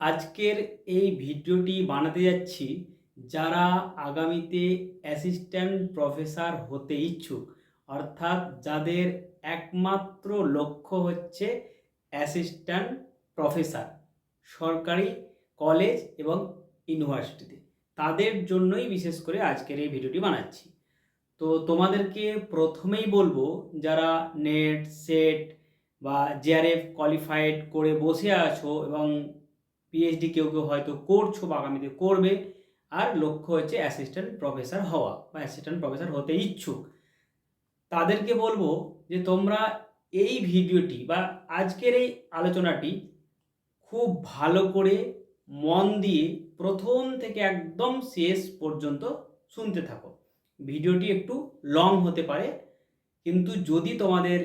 আজকের এই ভিডিওটি বানাতে যাচ্ছি যারা আগামীতে অ্যাসিস্ট্যান্ট প্রফেসর হতে ইচ্ছুক, অর্থাৎ যাদের একমাত্র লক্ষ্য হচ্ছে অ্যাসিস্ট্যান্ট প্রফেসর, সরকারি কলেজ এবং ইউনিভার্সিটিতে। তাদের জন্যই বিশেষ করে আজকের এই ভিডিওটি বানাচ্ছি। তো তোমাদেরকে প্রথমেই বলব, যারা নেট, সেট বা জেআরএফ কোয়ালিফাইড করে বসে আছো এবং পিএইচডি কেউ কেউ হয়তো করছ বা আগামীতে করবে। আর লক্ষ্য হচ্ছে অ্যাসিস্ট্যান্ট প্রফেসর হওয়া বা অ্যাসিস্ট্যান্ট প্রফেসর হতে ইচ্ছুক। তাদেরকে বলব যে তোমরা এই ভিডিওটি বা আজকের এই আলোচনাটি খুব ভালো করে মন দিয়ে প্রথম থেকে একদম শেষ পর্যন্ত শুনতে থাকো। ভিডিওটি একটু লং হতে পারে। কিন্তু যদি তোমাদের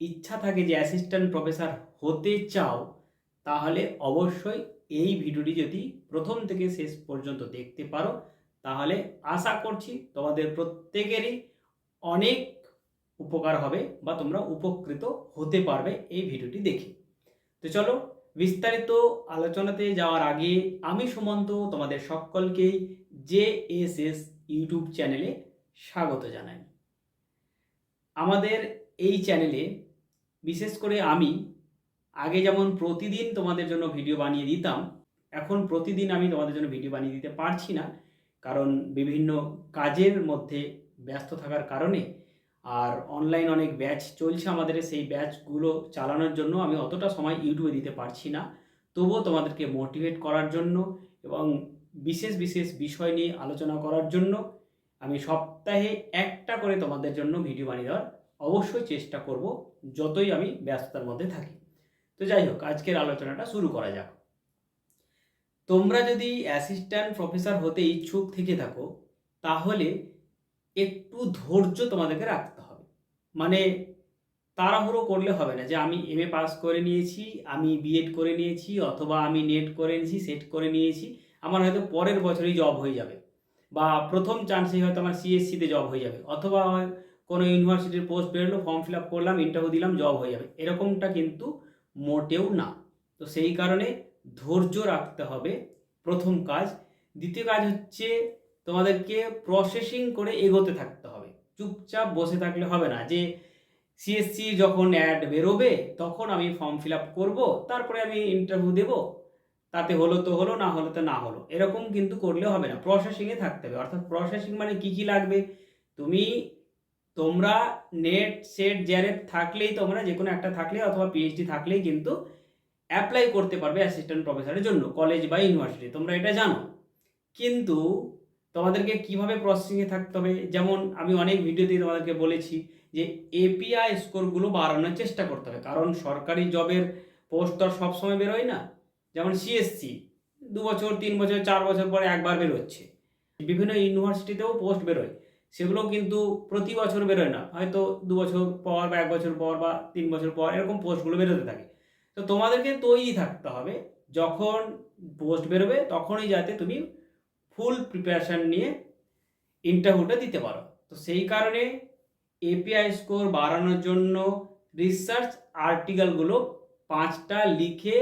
ইচ্ছা থাকে যে অ্যাসিস্ট্যান্ট প্রফেসর হতে চাও, তাহলে অবশ্যই এই ভিডিওটি যদি প্রথম থেকে শেষ পর্যন্ত দেখতে পারো, তাহলে আশা করছি তোমাদের প্রত্যেকেরই অনেক উপকার হবে বা তোমরা উপকৃত হতে পারবে এই ভিডিওটি দেখে। তো চলো, বিস্তারিত আলোচনাতে যাওয়ার আগে আমি সুমন্ত, তোমাদের সকলকেই জে এস এস ইউটিউব চ্যানেলে স্বাগত জানাই। আমাদের এই চ্যানেলে বিশেষ করে আমি আগে যেমন প্রতিদিন তোমাদের জন্য ভিডিও বানিয়ে দিতাম, এখন প্রতিদিন আমি তোমাদের জন্য ভিডিও বানিয়ে দিতে পারছি না, কারণ বিভিন্ন কাজের মধ্যে ব্যস্ত থাকার কারণে আর অনলাইন অনেক ব্যাচ চলছে আমাদের, সেই ব্যাচগুলো চালানোর জন্য আমি অতটা সময় ইউটিউবে দিতে পারছি না। তবুও তোমাদেরকে মোটিভেট করার জন্য এবং বিশেষ বিশেষ বিষয় নিয়ে আলোচনা করার জন্য আমি সপ্তাহে একটা করে তোমাদের জন্য ভিডিও বানিয়ে দেওয়ার অবশ্যই চেষ্টা করব, যতই আমি ব্যস্ততার মধ্যে থাকি। তো যাই হোক, আজকের আলোচনাটা শুরু করা যাক। তোমরা যদি অ্যাসিস্ট্যান্ট প্রফেসর হতে ইচ্ছুক থেকে থাকো, তাহলে একটু ধৈর্য তোমাদেরকে রাখতে হবে। মানে তাড়াহুড়ো করলে হবে না যে, আমি এম এ পাস করে নিয়েছি, আমি বিএড করে নিয়েছি, অথবা আমি নেট করে নিয়েছি সেট করে নিয়েছি, আমার হয়তো পরের বছরই জব হয়ে যাবে। বা প্রথম চান্সেই হয়তো আমার সিএসসিতে জব হয়ে যাবে। অথবা কোনো ইউনিভার্সিটির পোস্ট বেরোলো ফর্ম ফিল আপ করলাম ইন্টারভিউ দিলাম জব হয়ে যাবে। এরকমটা কিন্তু মোটেও না। তো সেই কারণে ধৈর্য রাখতে হবে প্রথম কাজ। দ্বিতীয় কাজ হচ্ছে তোমাদেরকে প্রসেসিং করে এগোতে থাকতে হবে। চুপচাপ বসে থাকলে হবে না যে সিএসসি যখন অ্যাড বেরোবে, তখন আমি ফর্ম ফিল আপ করব, তারপরে আমি ইন্টারভিউ দেবো। তাতে হলো তো হলো, না হলো তো না হলো। এরকম কিন্তু করলে হবে না। প্রসেসিংয়ে থাকতে হবে। অর্থাৎ প্রসেসিং মানে কি কি লাগবে? তুমি তোমরা নেট সেট জ্যারেট থাকলেই তোমরা যে কোনো একটা থাকলে অথবা পিএইচডি থাকলেই কিন্তু অ্যাপ্লাই করতে পারবে অ্যাসিস্ট্যান্ট প্রফেসরের জন্য কলেজ বা ইউনিভার্সিটি তোমরা এটা জানো। কিন্তু তোমাদেরকে কীভাবে প্রসেসিংয়ে থাকতে হবে? যেমন আমি অনেক ভিডিওতে তোমাদেরকে বলেছি যে এপিআই স্কোরগুলো বাড়ানোর চেষ্টা করতে হবে। কারণ সরকারি জবের পোস্ট তো আর সবসময় বেরোয় না। যেমন সিএসসি দু বছর, তিন বছর, চার বছর পরে একবার বেরোচ্ছে। বিভিন্ন ইউনিভার্সিটিতেও পোস্ট বেরোয়। সেগুলো কিন্তু প্রতি বছর বেরোয় না। হয়তো দু বছর পর বা এক বছর পর বা তিন বছর পর এরকম পোস্টগুলো বেরোতে থাকে। তো তোমাদেরকে তৈরি থাকতে হবে। যখন পোস্ট বেরোবে তখনই যাতে তুমি ফুল প্রিপারেশান নিয়ে ইন্টারভিউটা দিতে পারো। তো সেই কারণে এপিআই স্কোর বাড়ানোর জন্য রিসার্চ আর্টিকেলগুলো পাঁচটা লিখে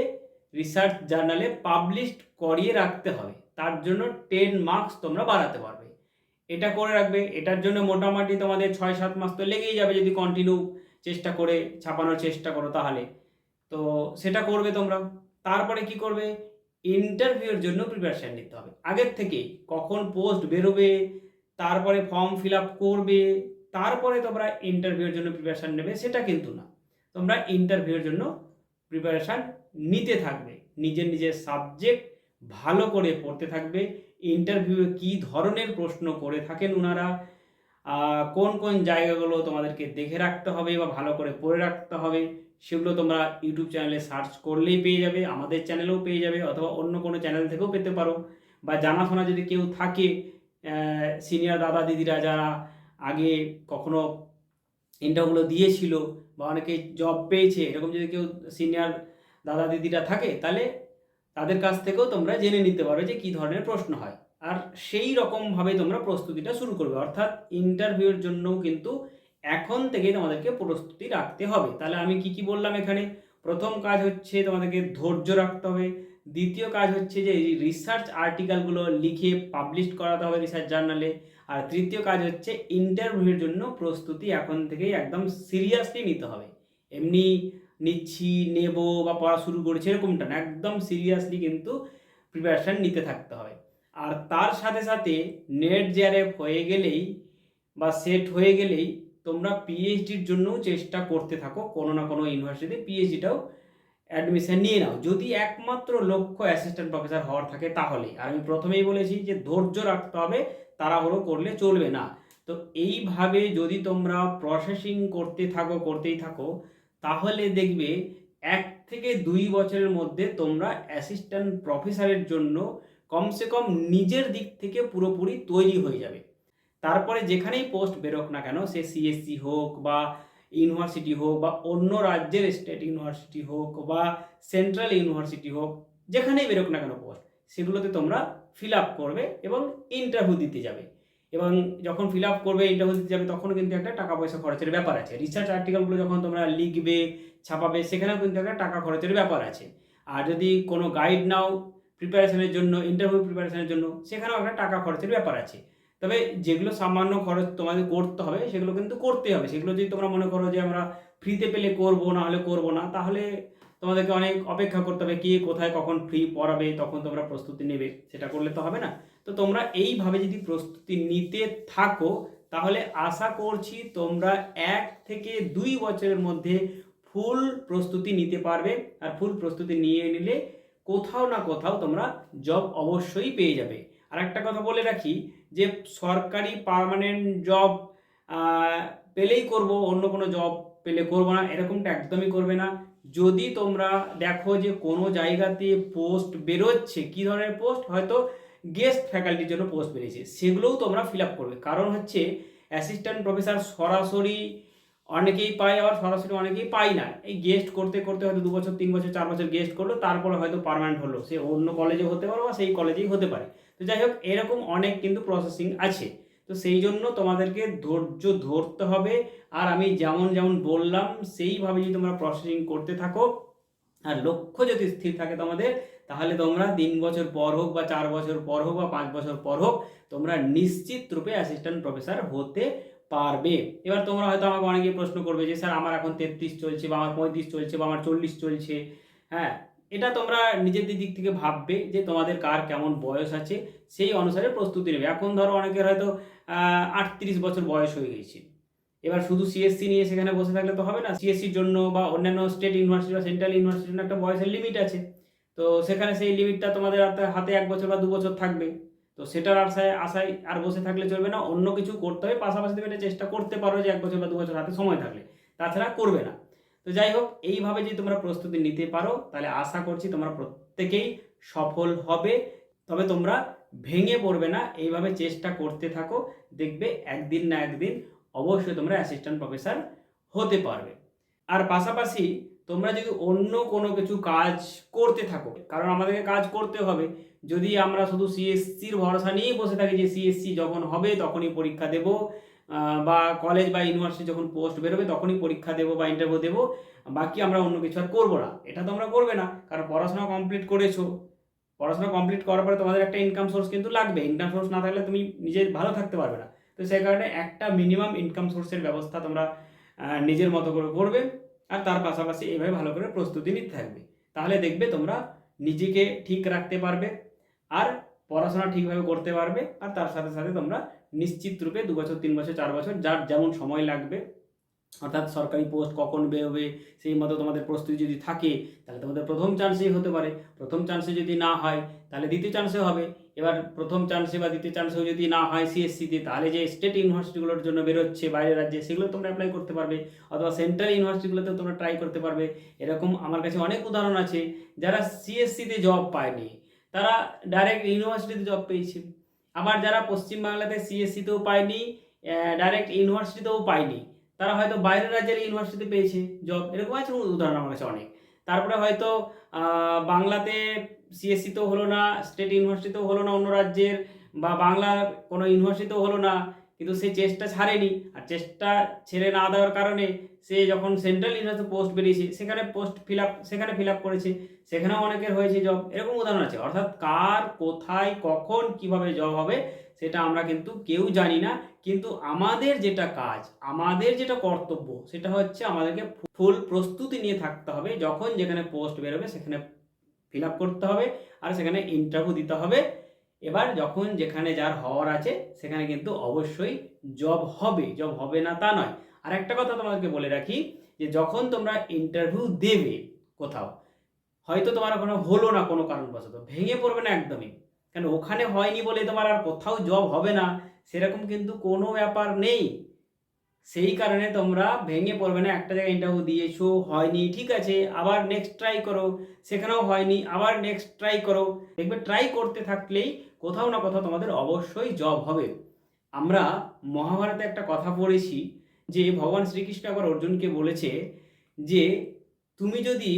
রিসার্চ জার্নালে পাবলিশ করিয়ে রাখতে হবে। তার জন্য টেন মার্কস তোমরা বাড়াতে পারবে। এটা করে রাখবে, এটার জন্য মোটামুটি তোমাদের ছয়, সাত মাস তো লেগেই যাবে যদি কন্টিনিউ চেষ্টা করে, ছাপানোর চেষ্টা করো তাহলে। তো সেটা করবে তোমরা। তারপরে কি করবে? ইন্টারভিউর জন্য প্রিপারেশান নিতে হবে। আগের থেকেই কখন পোস্ট বেরোবে, তারপরে ফর্ম ফিল আপ করবে, তারপরে তোমরা ইন্টারভিউর জন্য প্রিপারেশান নেবে, সেটা কিন্তু না। তোমরা ইন্টারভিউর জন্য প্রিপারেশান নিতে থাকবে। নিজের নিজের সাবজেক্ট ভালো করে পড়তে থাকবে। ইন্টারভিউয়ে কী ধরনের প্রশ্ন করে থাকেন ওনারা কোন কোন জায়গাগুলো তোমাদেরকে দেখে রাখতে হবে বা ভালো করে পড়ে রাখতে হবে, সেগুলো তোমরা ইউটিউব চ্যানেলে সার্চ করলেই পেয়ে যাবে, আমাদের চ্যানেলেও পেয়ে যাবে অথবা অন্য কোনো চ্যানেল থেকেও পেতে পারো। বা জানাশোনা যদি কেউ থাকে সিনিয়র দাদা, দিদিরা যারা আগে কখনো ইন্টারভিউগুলো দিয়েছিল বা অনেকে জব পেয়েছে, এরকম যদি কেউ সিনিয়র দাদা, দিদিরা থাকে, তাহলে তাদের কাছ থেকেও তোমরা জেনে নিতে পারো যে কী ধরনের প্রশ্ন হয়। আর সেই রকমভাবে তোমরা প্রস্তুতিটা শুরু করবে। অর্থাৎ ইন্টারভিউর জন্যও কিন্তু এখন থেকেই তোমাদেরকে প্রস্তুতি রাখতে হবে। তাহলে আমি কি কি বললাম এখানে? প্রথম কাজ হচ্ছে তোমাদেরকে ধৈর্য রাখতে হবে। দ্বিতীয় কাজ হচ্ছে যে রিসার্চ আর্টিকেলগুলো লিখে পাবলিশ করাতে হবে রিসার্চ জার্নালে আর তৃতীয় কাজ হচ্ছে ইন্টারভিউয়ের জন্য প্রস্তুতি এখন থেকেই একদম সিরিয়াসলি নিতে হবে। এমনি নিচ্ছি, নেব বা পড়া শুরু করেছি এরকমটা না। একদম সিরিয়াসলি কিন্তু প্রিপারেশান নিতে থাকতে হবে আর তার সাথে সাথে নেট জেআরএফ হয়ে গেলেই বা সেট হয়ে গেলেই তোমরা পিএইচডির জন্যও চেষ্টা করতে থাকো, কোনো না কোনো ইউনিভার্সিটিতে পিএইচডিটাও অ্যাডমিশন নিয়ে নাও। যদি একমাত্র লক্ষ্য অ্যাসিস্ট্যান্ট প্রফেসর হওয়ার থাকে তাহলে। আর আমি প্রথমেই বলেছি যে ধৈর্য রাখতে হবে, তাড়াহুড়ো করলে চলবে না। তো এইভাবে যদি তোমরা প্রসেসিং করতে থাকো, করতেই থাকো তাহলে দেখবে এক থেকে দুই বছরের মধ্যে তোমরা অ্যাসিস্ট্যান্ট প্রফেসরের জন্য কমসে কম নিজের দিক থেকে পুরোপুরি তৈরি হয়ে যাবে। তারপরে যেখানেই পোস্ট বেরোক না কেন, সে সিএসসি হোক বা ইউনিভার্সিটি হোক বা অন্য রাজ্যের স্টেট ইউনিভার্সিটি হোক বা সেন্ট্রাল ইউনিভার্সিটি হোক, যেখানেই বেরোক না কেন পোস্ট সেগুলোতে তোমরা ফিল আপ করবে এবং ইন্টারভিউ দিতে যাবে। এবং যখন ফিল আপ করবে ইন্টারভিউ দিতে যাবে তখন কিন্তু একটা টাকা পয়সা খরচের ব্যাপার আছে। রিসার্চ আর্টিকেলগুলো যখন তোমরা লিখবে, ছাপাবে, সেখানেও কিন্তু একটা টাকা খরচের ব্যাপার আছে। আর যদি কোনো গাইড নাও প্রিপারেশনের জন্য ইন্টারভিউ প্রিপারেশনের জন্য, সেখানেও একটা টাকা খরচের ব্যাপার আছে। তবে যেগুলো সামান্য খরচ তোমাদের করতে হবে, সেগুলো কিন্তু করতে হবে। সেগুলো যদি তোমরা মনে করো যে আমরা ফ্রিতে পেলে করব, না হলে করব না, তাহলে তোমাদেরকে অনেক অপেক্ষা করতে হবে, কে কোথায় কখন ফ্রি পড়াবে, তখন তোমরা প্রস্তুতি নেবে, সেটা করলে তো হবে না। তো তোমরা এইভাবে যদি প্রস্তুতি নিতে থাকো, তাহলে আশা করছি তোমরা এক থেকে দুই বছরের মধ্যে ফুল প্রস্তুতি নিতে পারবে। আর ফুল প্রস্তুতি নিয়ে নিলে কোথাও না কোথাও তোমরা জব অবশ্যই পেয়ে যাবে। আর একটা কথা বলে রাখি যে, সরকারি পার্মানেন্ট জব পেলেই করব, অন্য কোনো জব পেলে করব না, এরকমটা একদমই করবে না। যদি তোমরা দেখো যে কোনো জায়গাতে পোস্ট বেরোচ্ছে, কী ধরনের পোস্ট হয়তো গেস্ট ফ্যাকাল্টির জন্য পোস্ট বেরিয়েছে। সেগুলোও তোমরা ফিল আপ করবে। কারণ হচ্ছে অ্যাসিস্ট্যান্ট প্রফেসর সরাসরি অনেকেই পায়, আবার সরাসরি অনেকেই পায় না। এই গেস্ট করতে করতে হয়তো দু বছর, তিন বছর, চার বছর গেস্ট করল, তারপরে হয়তো পার্মানেন্ট হলো। সে অন্য কলেজে হতে পারে বা সেই কলেজেই হতে পারে। তো যাই হোক, এরকম অনেক কিন্তু প্রসেসিং আছে। তো সেই জন্য তোমাদেরকে ধৈর্য ধরতে হবে। আর আমি যেমন যেমন বললাম, সেইভাবে যদি তোমরা প্রসেসিং করতে থাকো, আর লক্ষ্য যদি স্থির থাকে তোমাদের তাহলে তোমরা তিন বছর পর হোক বা চার বছর পর হোক বা পাঁচ বছর পর হোক, তোমরা নিশ্চিত রূপে অ্যাসিস্ট্যান্ট প্রফেসর হতে পারবে। এবার তোমরা হয়তো আমাকে অনেকে প্রশ্ন করবে যে, স্যার, আমার এখন তেত্রিশ চলছে বা আমার পঁয়ত্রিশ চলছে বা আমার চল্লিশ চলছে। হ্যাঁ এটা তোমরা নিজেদের দিক থেকে ভাববে যে, তোমাদের কার কেমন বয়স আছে, সেই অনুসারে প্রস্তুতি নেবে। এখন ধরো অনেকের হয়তো আটত্রিশ বছর বয়স হয়ে গেছে। এবার শুধু সিএসসি নিয়ে সেখানে বসে থাকলে তো হবে না। সিএসসির জন্য বা অন্যান্য স্টেট ইউনিভার্সিটি বা সেন্ট্রাল ইউনিভার্সিটির জন্য একটা বয়সের লিমিট আছে। তো সেখানে সেই লিমিটটা তোমাদের হাতে- এক বছর বা দু বছর থাকবে। তো সেটার আশায় আশায় আর বসে থাকলে চলবে না। অন্য কিছু করতে হবে। পাশাপাশি তুমি এটা চেষ্টা করতে পারো যে এক বছর বা দু বছর হাতে সময় থাকলে। তাছাড়া করবে না। তো যাই হোক, এইভাবে যদি তোমরা প্রস্তুতি নিতে পারো, তাহলে আশা করছি তোমরা প্রত্যেকেই সফল হবে। তবে তোমরা ভেঙে পড়বে না। এইভাবে চেষ্টা করতে থাকো। দেখবে একদিন না একদিন অবশ্যই তোমরা অ্যাসিস্ট্যান্ট প্রফেসর হতে পারবে। আর পাশাপাশি তোমরা যদি অন্য কোনো কিছু কাজ করতে থাকো, কারণ আমাদেরকে কাজ করতে হবে, যদি আমরা শুধু সিএসসির ভরসা নিয়েই বসে থাকি যে সিএসসি যখন হবে তখনই পরীক্ষা দেব বা কলেজ বা ইউনিভার্সিটি যখন পোস্ট বেরোবে তখনই পরীক্ষা দেবো বা ইন্টারভিউ দেবো, বাকি আমরা অন্য কিছু আর করব না। এটা তোমরা করবে না, কারণ পড়াশোনা কমপ্লিট করেছ। পড়াশোনা কমপ্লিট করার পরে তোমাদের একটা ইনকাম সোর্স কিন্তু লাগবে। ইনকাম সোর্স না থাকলে তুমি নিজে ভালো থাকতে পারবে না। তো সেই কারণে একটা মিনিমাম ইনকাম সোর্সের ব্যবস্থা তোমরা নিজের মতো করে করবে। আর তার পাশাপাশি এইভাবে ভালো করে প্রস্তুতি নিতে থাকবে। তাহলে দেখবে তোমরা নিজেকে ঠিক রাখতে পারবে আর পড়াশোনা ঠিকভাবে করতে পারবে আর তার সাথে সাথে তোমরা নিশ্চিত রূপে দু বছর, তিন বছর, চার বছর যার যেমন সময় লাগবে, অর্থাৎ সরকারি পোস্ট কখন বেরোবে, সেই মতো তোমাদের প্রস্তুতি যদি থাকে, তাহলে তোমাদের প্রথম চান্সেই হতে পারে। প্রথম চান্সে যদি না হয়, তাহলে দ্বিতীয় চান্সে হবে। এবার প্রথম চান্সে বা দ্বিতীয় চান্সেও যদি না হয় সিএসসিতে তাহলে যে স্টেট ইউনিভার্সিটিগুলোর জন্য বেরোচ্ছে, বাইরের রাজ্যে, সেগুলো তোমরা অ্যাপ্লাই করতে পারবে। অথবা সেন্ট্রাল ইউনিভার্সিটিগুলোতেও তোমরা ট্রাই করতে পারবে। এরকম আমার কাছে অনেক উদাহরণ আছে, যারা সিএসসিতে জব পায়নি, তারা ডাইরেক্ট ইউনিভার্সিটিতে জব পেয়েছে। আবার যারা পশ্চিমবাংলাতে সিএসসিতেও পায়নি ডাইরেক্ট ইউনিভার্সিটিতেও পায়নি, তারা হয়তো বাইরের রাজ্যের ইউনিভার্সিটিতে পেয়েছে জব এরকম আছে উদাহরণ আমার কাছে অনেক। তারপরে হয়তো বাংলাতে সিএসসিতেও হলো না স্টেট ইউনিভার্সিটিতেও হলো না অন্য রাজ্যের, বা বাংলার কোনো ইউনিভার্সিটিতেও হলো না, কিন্তু সে চেষ্টা ছাড়েনি। আর চেষ্টা ছেড়ে না দেওয়ার কারণে সে যখন সেন্ট্রাল ইউনিভার্সিটি পোস্ট বেরিয়েছে, সেখানে পোস্ট ফিল আপ সেখানে ফিল আপ করেছে, সেখানেও অনেকের হয়েছে জব এরকম উদাহরণ আছে। অর্থাৎ কার, কোথায়, কখন, কীভাবে জব হবে, সেটা আমরা কিন্তু কেউ জানি না। কিন্তু আমাদের যেটা কাজ, আমাদের যেটা কর্তব্য, সেটা হচ্ছে আমাদেরকে ফুল প্রস্তুতি নিয়ে থাকতে হবে। যখন যেখানে পোস্ট বেরোবে, সেখানে ফিল আপ করতে হবে আর সেখানে ইন্টারভিউ দিতে হবে। এবার যখন যেখানে যার হওয়ার আছে, সেখানে কিন্তু অবশ্যই জব হবে। জব হবে না তা নয়। আর একটা কথা তোমাদেরকে বলে রাখি যে, যখন তোমরা ইন্টারভিউ দেবে কোথাও, হয়তো তোমার ওখানে হলো না কোনো কারণবশত, ভেঙে পড়বে না একদমই। কেন? ওখানে হয়নি বলে তোমার আর কোথাও জব হবে না। সেরকম কিন্তু কোনো ব্যাপার নেই। সেই কারণে তোমরা ভেঙে পড়বে না। একটা জায়গায় ইন্টারভিউ দিয়েছ, হয়নি, ঠিক আছে, আবার নেক্সট ট্রাই করো, সেখানেও হয়নি, আবার নেক্সট ট্রাই করো। দেখবে ট্রাই করতে থাকলেই কোথাও না কোথাও তোমাদের অবশ্যই জব হবে। আমরা মহাভারতে একটা কথা পড়েছি যে ভগবান শ্রীকৃষ্ণ একবার অর্জুনকে বলেছে যে, তুমি যদি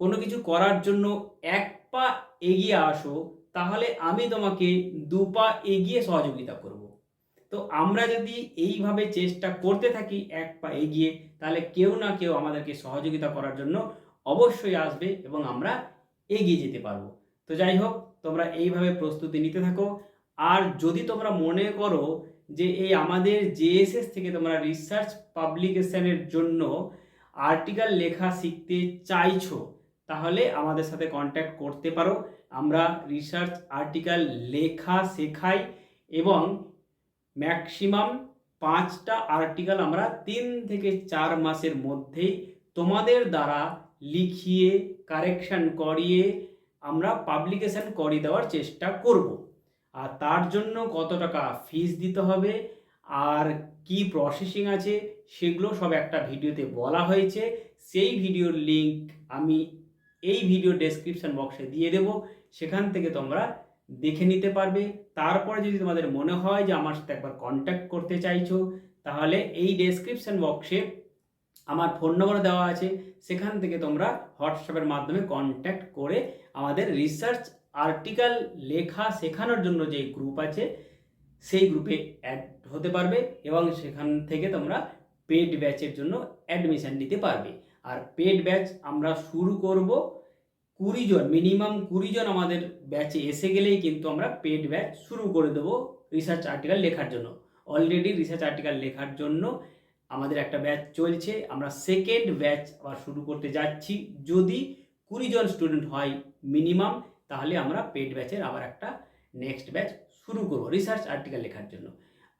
কোনো কিছু করার জন্য এক পা এগিয়ে আসো, তাহলে আমি তোমাকে দু পা এগিয়ে সহযোগিতা করব। তো আমরা যদি এইভাবে চেষ্টা করতে থাকি, এক পা এগিয়ে, তাহলে কেউ না কেউ আমাদেরকে সহযোগিতা করার জন্য অবশ্যই আসবে এবং আমরা এগিয়ে যেতে পারব। তো যাই হোক, তোমরা এইভাবে প্রস্তুতি নিতে থাকো। আর যদি তোমরা মনে করো যে এই আমাদের জেএসএস থেকে তোমরা রিসার্চ পাবলিকেশনের জন্য আর্টিকেল লেখা শিখতে চাইছো, তাহলে আমাদের সাথে কন্ট্যাক্ট করতে পারো। আমরা রিসার্চ আর্টিকেল লেখা শেখাই এবং ম্যাক্সিমাম পাঁচটা আর্টিকেল আমরা তিন থেকে চার মাসের মধ্যেই তোমাদের দ্বারা লিখিয়ে কারেকশন করিয়ে আমরা পাবলিকেশন করিয়ে দেওয়ার চেষ্টা করব। আর তার জন্য কত টাকা ফিস দিতে হবে, আর কি প্রসেসিং আছে, সেগুলো সব একটা ভিডিওতে বলা হয়েছে। সেই ভিডিওর লিংক আমি এই ভিডিও ডেসক্রিপশন বক্সে দিয়ে দেব। সেখান থেকে তোমরা দেখে নিতে পারবে। তারপরে যদি তোমাদের মনে হয় যে আমার সাথে একবার কন্ট্যাক্ট করতে চাইছো, তাহলে এই ডেসক্রিপশন বক্সে আমার ফোন নম্বর দেওয়া আছে। সেখান থেকে তোমরা হোয়াটসঅ্যাপের মাধ্যমে কন্ট্যাক্ট করে আমাদের রিসার্চ আর্টিকেল লেখা শেখানোর জন্য যে গ্রুপ আছে, সেই গ্রুপে অ্যাড হতে পারবে এবং সেখান থেকে তোমরা পেড ব্যাচের জন্য অ্যাডমিশন নিতে পারবে। আর পেড ব্যাচ আমরা শুরু করব কুড়ি জন মিনিমাম কুড়ি জন আমাদের ব্যাচে এসে গেলেই কিন্তু আমরা পেড ব্যাচ শুরু করে দেবো রিসার্চ আর্টিকেল লেখার জন্য। অলরেডি রিসার্চ আর্টিকেল লেখার জন্য আমাদের একটা ব্যাচ চলছে। আমরা সেকেন্ড ব্যাচ আবার শুরু করতে যাচ্ছি। যদি কুড়ি জন স্টুডেন্ট হয় মিনিমাম তাহলে আমরা পেড ব্যাচের আবার একটা নেক্সট ব্যাচ শুরু করব রিসার্চ আর্টিকেল লেখার জন্য।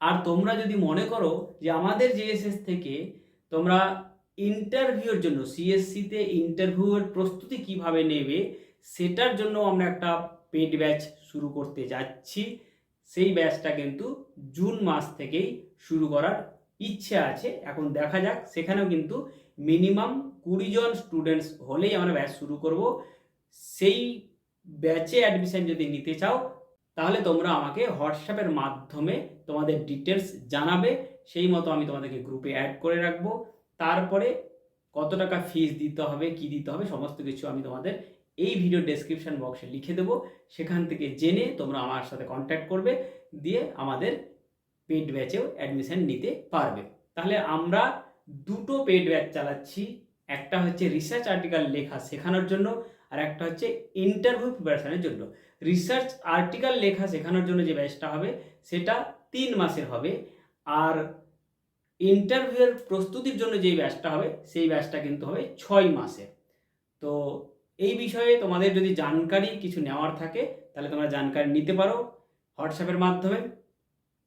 আর তোমরা যদি মনে করো যে আমাদের জেএসএস থেকে তোমরা ইন্টারভিউর জন্য সিএসসিতে ইন্টারভিউয়ের প্রস্তুতি কীভাবে নেবে, সেটার জন্য আমরা একটা পেড ব্যাচ শুরু করতে যাচ্ছি। সেই ব্যাচটা কিন্তু জুন মাস থেকেই শুরু করার ইচ্ছে আছে। এখন দেখা যাক, সেখানেও কিন্তু মিনিমাম কুড়ি জন স্টুডেন্টস হলেই আমরা ব্যাচ শুরু করব। সেই ব্যাচে অ্যাডমিশন যদি নিতে চাও, তাহলে তোমরা আমাকে হোয়াটসঅ্যাপের মাধ্যমে তোমাদের ডিটেলস জানাবে। সেই মতো আমি তোমাদেরকে গ্রুপে অ্যাড করে রাখব। তারপরে কত টাকা ফিস দিতে হবে, কি দিতে হবে, সমস্ত কিছু আমি তোমাদের এই ভিডিও ডেসক্রিপশন বক্সে লিখে দেবো। সেখান থেকে জেনে তোমরা আমার সাথে কন্ট্যাক্ট করবে, দিয়ে আমাদের পেড ব্যাচেও অ্যাডমিশন নিতে পারবে। তাহলে আমরা দুটো পেড ব্যাচ চালাচ্ছি, একটা হচ্ছে রিসার্চ আর্টিকেল লেখা শেখানোর জন্য, আর একটা হচ্ছে ইন্টারভিউ প্রিপারেশনের জন্য। রিসার্চ আর্টিকেল লেখা শেখানোর জন্য যে ব্যাচটা হবে, সেটা তিন মাসের হবে, আর ইন্টারভিউয়ের প্রস্তুতির জন্য যেই ব্যাচটা হবে, সেই ব্যাচটা কিন্তু হবে ছয় মাসের তো এই বিষয়ে তোমাদের যদি জানকারি কিছু নেওয়ার থাকে, তাহলে তোমরা জানকারি নিতে পারো হোয়াটসঅ্যাপের মাধ্যমে।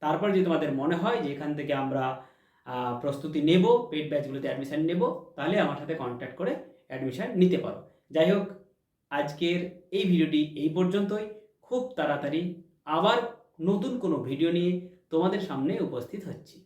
তারপর যদি তোমাদের মনে হয় যে এখান থেকে আমরা প্রস্তুতি নেব পেড ব্যাচগুলোতে অ্যাডমিশান নেব, তাহলে আমার সাথে কন্ট্যাক্ট করে অ্যাডমিশান নিতে পারো। যাই হোক, আজকের এই ভিডিওটি এই পর্যন্তই। খুব তাড়াতাড়ি আবার নতুন কোনো ভিডিও নিয়ে তোমাদের সামনে উপস্থিত হচ্ছি।